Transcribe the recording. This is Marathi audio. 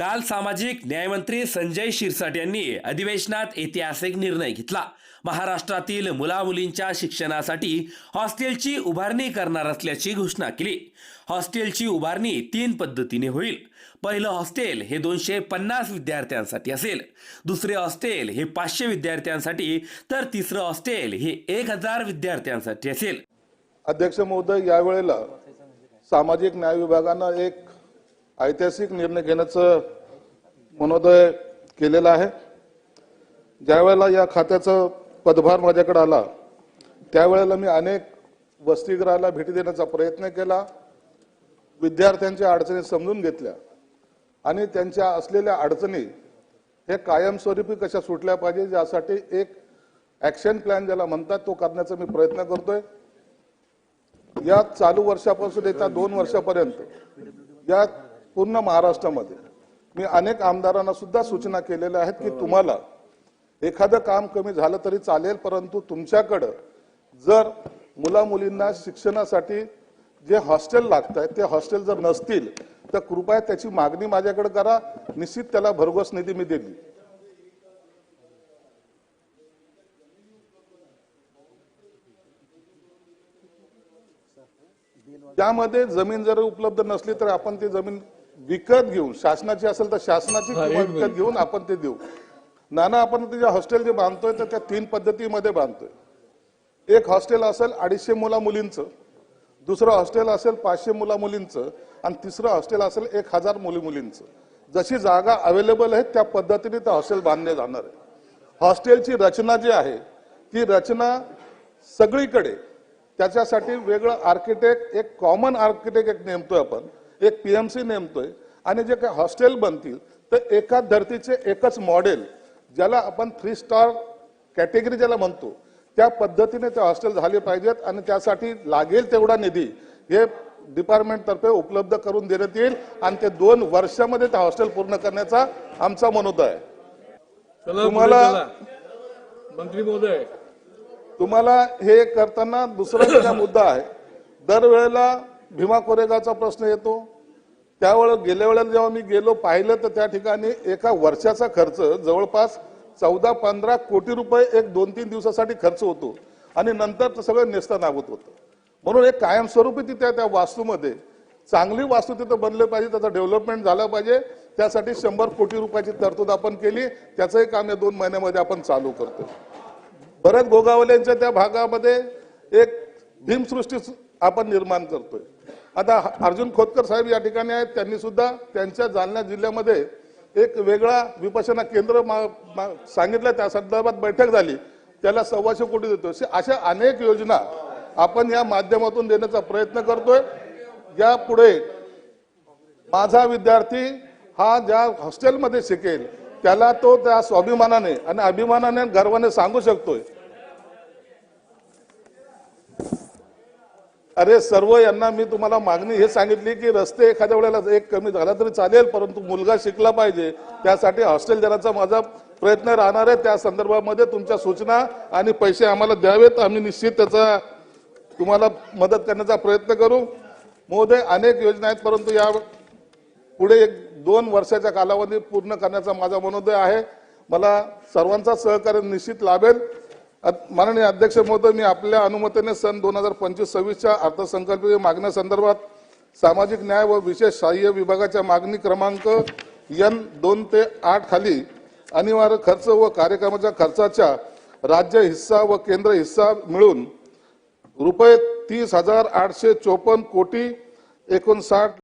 काल सामाजिक न्यायमंत्री संजय शिरसाट यांनी अधिवेशनात ऐतिहासिक निर्णय घेतला. महाराष्ट्रातील मुलामुलींच्या शिक्षणासाठी हॉस्टेलची उभारणी करणार असल्याची घोषणा केली. हॉस्टेलची उभारणी तीन पद्धतीने होईल. पहिलं हॉस्टेल हे दोनशे पन्नास विद्यार्थ्यांसाठी असेल. दुसरे हॉस्टेल हे पाचशे विद्यार्थ्यांसाठी तर तिसरं हॉस्टेल हे एक हजार विद्यार्थ्यांसाठी असेल. अध्यक्ष महोदय यावेळेला सामाजिक न्याय विभागानं एक ऐतिहासिक निर्णय घेण्याचं मनोदय केलेला आहे. ज्यावेळेला या खात्याचा पदभार माझ्याकडे आला त्यावेळेला मी अनेक वसतिगृहाला भेटी देण्याचा प्रयत्न केला विद्यार्थ्यांच्या अडचणी समजून घेतल्या आणि त्यांच्या असलेल्या अडचणी हे कायमस्वरूपी कशा सुटल्या पाहिजे यासाठी एक ॲक्शन प्लॅन ज्याला म्हणतात तो करण्याचा मी प्रयत्न करतोय. या चालू वर्षापासून येत्या दोन वर्षापर्यंत या पूर्ण महाराष्ट्रामध्ये. मी अनेक आमदारांना सुद्धा सूचना केलेल्या आहेत की तुम्हाला एखादं काम कमी झालं तरी चालेल परंतु तुमच्याकडं जर मुला मुलींना शिक्षणासाठी जे हॉस्टेल लागत आहे ते हॉस्टेल जर नसतील तर कृपया त्याची मागणी माझ्याकडे करा. निश्चित त्याला भरघोस निधी मी दिली त्यामध्ये जमीन जर उपलब्ध नसली तर आपण ती जमीन विकत घेऊन शासनाची असेल तर शासनाची किंवा विकत घेऊन आपण ते देऊ. नाना आपण ते जे हॉस्टेल जे बांधतोय तर त्या तीन पद्धतीमध्ये बांधतोय. एक हॉस्टेल असेल अडीचशे मुला मुलींचं दुसरं हॉस्टेल असेल पाचशे मुला मुलींचं आणि तिसरं हॉस्टेल असेल एक हजार मुली मुलींचं. जशी जागा अवेलेबल आहे त्या पद्धतीने ते हॉस्टेल बांधले जाणार आहे. हॉस्टेलची रचना जी आहे ती रचना सगळीकडे. त्याच्यासाठी वेगळं आर्किटेक्ट एक कॉमन आर्किटेक्ट एक नेमतोय आपण. एक पीएमसी नेमतोय. आणि जे काही हॉस्टेल बनतील तर एकाच धर्तीचे एकच मॉडेल ज्याला आपण थ्री स्टार कॅटेगरी ज्याला म्हणतो त्या पद्धतीने ते हॉस्टेल झाले पाहिजेत आणि त्यासाठी लागेल तेवढा निधी हे डिपार्टमेंट तर्फे उपलब्ध करून देण्यात येईल आणि ते दोन वर्षामध्ये ते हॉस्टेल पूर्ण करण्याचा आमचा मनोदय. आहे तुम्हाला-. मंत्री महोदय. तुम्हाला हे करताना दुसरा मुद्दा आहे. दरवेळेला भीमा कोरेगावचा प्रश्न येतो. त्यावेळ गेल्या वेळेला जेव्हा मी गेलो पाहिलं तर त्या ठिकाणी एका वर्षाचा खर्च जवळपास चौदा पंधरा कोटी रुपये एक दोन तीन दिवसासाठी खर्च होतो. आणि नंतर ते सगळं नेस्तनाबूत होतं. म्हणून एक कायमस्वरूपी तिथे त्या वास्तूमध्ये चांगली वास्तू तिथं बनलं पाहिजे त्याचं डेव्हलपमेंट झालं पाहिजे त्यासाठी शंभर कोटी रुपयाची तरतूद आपण केली त्याचंही काम या दोन महिन्यामध्ये आपण चालू करतो भरत गोगावलेंच्या त्या भागामध्ये एक भीमसृष्टी आपण निर्माण करतोय. आता अर्जुन खोतकर साहेब या ठिकाणी आहेत. त्यांनी सुद्धा त्यांच्या जालना जिल्ह्यामध्ये एक वेगळा विपशना केंद्र मा- सांगितलं. त्या संदर्भात बैठक झाली. त्याला सव्वाशे कोटी देतो. अशा- अशा अनेक योजना आपण या माध्यमातून देण्याचा प्रयत्न करतोय. यापुढे माझा विद्यार्थी हा ज्या हॉस्टेलमध्ये शिकेल त्याला तो त्या स्वाभिमानाने आणि अभिमानाने गर्वाने सांगू शकतोय. अरे सर्व यांना मी तुम्हाला मागणी हे सांगितली की रस्ते एखाद्या वेळेला एक कमी झाला तरी चालेल परंतु मुलगा शिकला पाहिजे. त्यासाठी हॉस्टेल देण्याचा माझा प्रयत्न राहणार आहे. त्या संदर्भामध्ये तुमच्या सूचना आणि पैसे आम्हाला द्यावेत. आम्ही निश्चित त्याचा तुम्हाला मदत करण्याचा प्रयत्न करू. महोदय अनेक योजना आहेत परंतु या पुढे एक दोन वर्षाच्या कालावधी पूर्ण करण्याचा माझा मनोदय आहे. मला सर्वांचा सहकार्य निश्चित लाभेल. माननीय अध्यक्ष महोदय मी आपल्या अनुमतीने सन दोन हजार पंचवीस सव्वीसच्या अर्थसंकल्पीय मागण्यासंदर्भात सामाजिक न्याय व विशेष सहाय्य विभागाच्या मागणी क्रमांक एन दोन ते आठ खाली अनिवार्य खर्च व कार्यक्रमाच्या खर्चाच्या राज्य हिस्सा व केंद्र हिस्सा मिळून रुपये तीस हजार आठशे चोपन्न कोटी एकोणसाठ